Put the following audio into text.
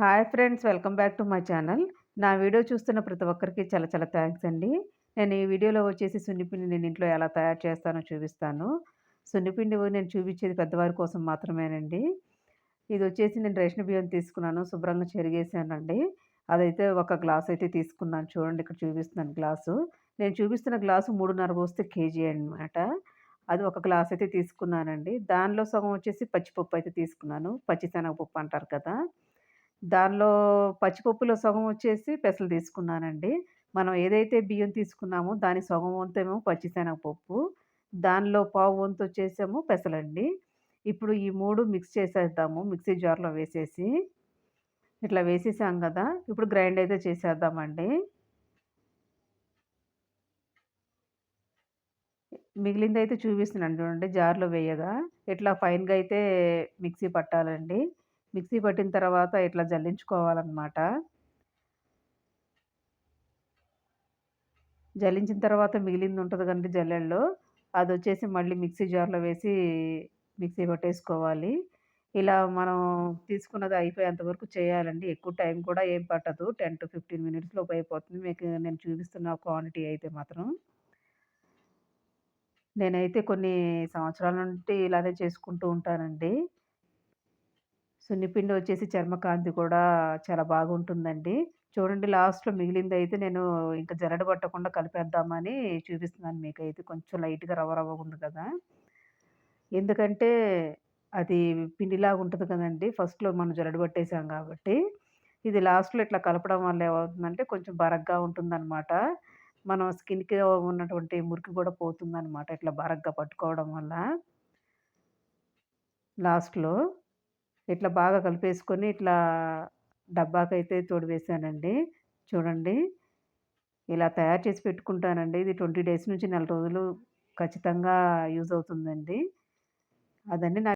Hi friends welcome back to my channel. నా video చూస్తున్న ప్రతి ఒక్కరికి చాలా చాలా థ్యాంక్స్ అండి. నేను ఈ వీడియోలో వచ్చేసి సున్నిపిండి నేను ఇంట్లో ఎలా తయారు చేస్తానో చూపిస్తాను. సున్నిపిండి నేను చూపించేది పెద్దవారి కోసం మాత్రమేనండి. ఇది వచ్చేసి నేను రేషన్ బియ్యం తీసుకున్నాను శుభ్రంగా చెరిగేసానండి. అదైతే ఒక గ్లాస్ అయితే తీసుకున్నాను. చూడండి ఇక్కడ చూపిస్తున్నాను గ్లాసు. నేను చూపిస్తున్న గ్లాసు మూడున్నర పోస్తే కేజీ అనమాట అది ఒక గ్లాస్ అయితే తీసుకున్నానండి. దానిలో సగం వచ్చేసి పచ్చిపప్పు అయితే తీసుకున్నాను. పచ్చిశనగపప్పు అంటారు కదా. దానిలో పచ్చిపప్పులో సగం వచ్చేసి పెసలు తీసుకున్నానండి. మనం ఏదైతే బియ్యం తీసుకున్నామో దాని సగం వంతేమో పచ్చిశనగపప్పు దానిలో పావు వంతు వచ్చేసేమో పెసలండి. ఇప్పుడు ఈ మూడు మిక్స్ చేసేద్దాము మిక్సీ జార్లో వేసేసి. ఇట్లా వేసేసాం కదా ఇప్పుడు గ్రైండ్ అయితే చేసేద్దామండి. మిగిలింది అయితే చూపిస్తున్నాను చూడండి జార్లో వేయగా. ఇట్లా ఫైన్గా అయితే మిక్సీ పట్టాలండి. మిక్సీ పట్టిన తర్వాత ఇట్లా జల్లించుకోవాలన్నమాట. జల్లించిన తర్వాత మిగిలింది ఉంటుంది కండి జల్లెళ్ళు అది వచ్చేసి మళ్ళీ మిక్సీ జార్లో వేసి మిక్సీ పట్టేసుకోవాలి. ఇలా మనం తీసుకున్నది అయిపోయేంత వరకు చేయాలండి. ఎక్కువ టైం కూడా ఏం పట్టదు. టెన్ టు ఫిఫ్టీన్ మినిట్స్లో అయిపోతుంది. మీకు నేను చూపిస్తున్న క్వాంటిటీ అయితే మాత్రం. నేనైతే కొన్ని సంవత్సరాల నుండి ఇలానే చేసుకుంటూ ఉంటానండి. సున్నిపిండి వచ్చేసి చర్మకాంతి కూడా చాలా బాగుంటుందండి చూడండి లాస్ట్‌లో మిగిలిందైతే నేను ఇంకా జరడు పట్టకుండా కలిపేద్దామని చూపిస్తున్నాను మీకైతే కొంచెం లైట్‌గా రవ్వ రవ్వగా ఉంది కదా! ఎందుకంటే అది పిండిలాగా ఉంటుంది కదండి ఫస్ట్‌లో మనం జరడు పట్టేసాం కాబట్టి. ఇది లాస్ట్‌లో ఇట్లా కలపడం వల్ల ఏమవుతుందంటే కొంచెం బరగ్గా ఉంటుందనమాట. మనం స్కిన్‌కి ఉన్నటువంటి మురికి కూడా పోతుందనమాట ఇట్లా బరగ్గా పట్టుకోవడం వల్ల. లాస్ట్‌లో. ఇట్లా బాగా కలిపేసుకొని ఇట్లా డబ్బాకైతే తోడివేశానండి. చూడండి. ఇలా తయారు చేసి పెట్టుకుంటానండి. ఇది ట్వంటీ డేస్ నుంచి నెల రోజులు ఖచ్చితంగా యూజ్ అవుతుందండి. అదండి నా